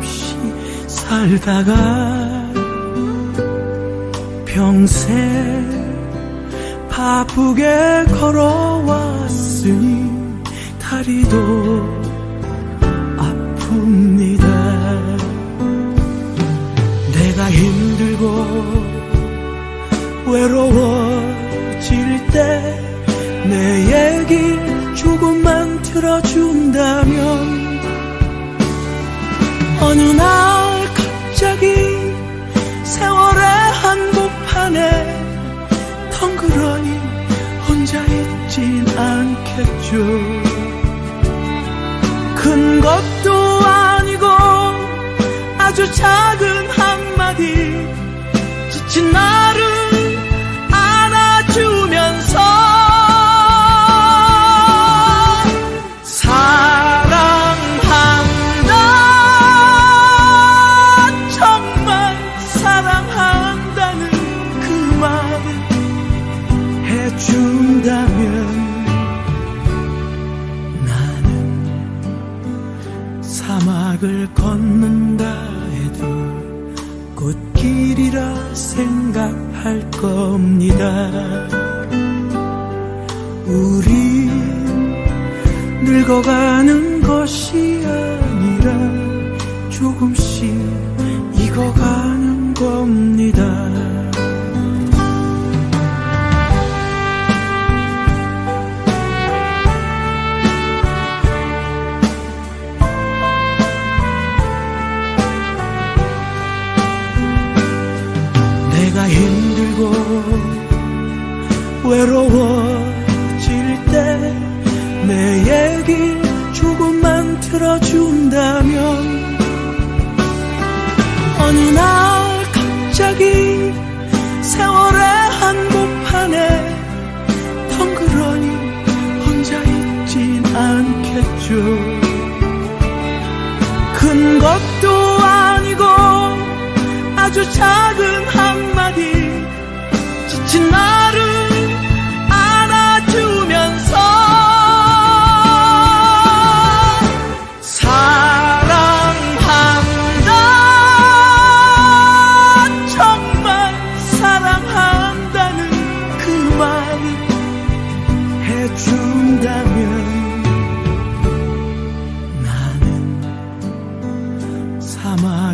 없이 살다가 평생 바쁘게 걸어왔으니 다리도 아픕니다. 내가 힘들고 외로워질 때 내 얘기 조금만 들어준다면 않겠죠. 큰 것도 아니고 아주 작은 한마디. 지친 나를 막을 걷는다 해도 꽃길이라 생각할 겁니다. 우리 늙어가는 것이 외로워질 때 내 얘기 조금만 들어준다면 어느 날 갑자기 세월의 한복판에 덩그러니 혼자 있진 않겠죠. 큰 것도 아니고 아주 작은 한마디 지친 나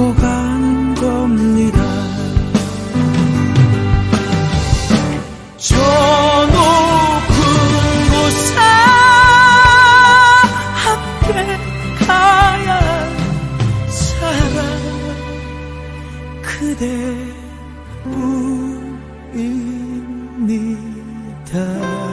늙어가는 겁니다. 저 높은 곳 앞에 가야 사랑 그대뿐입니다.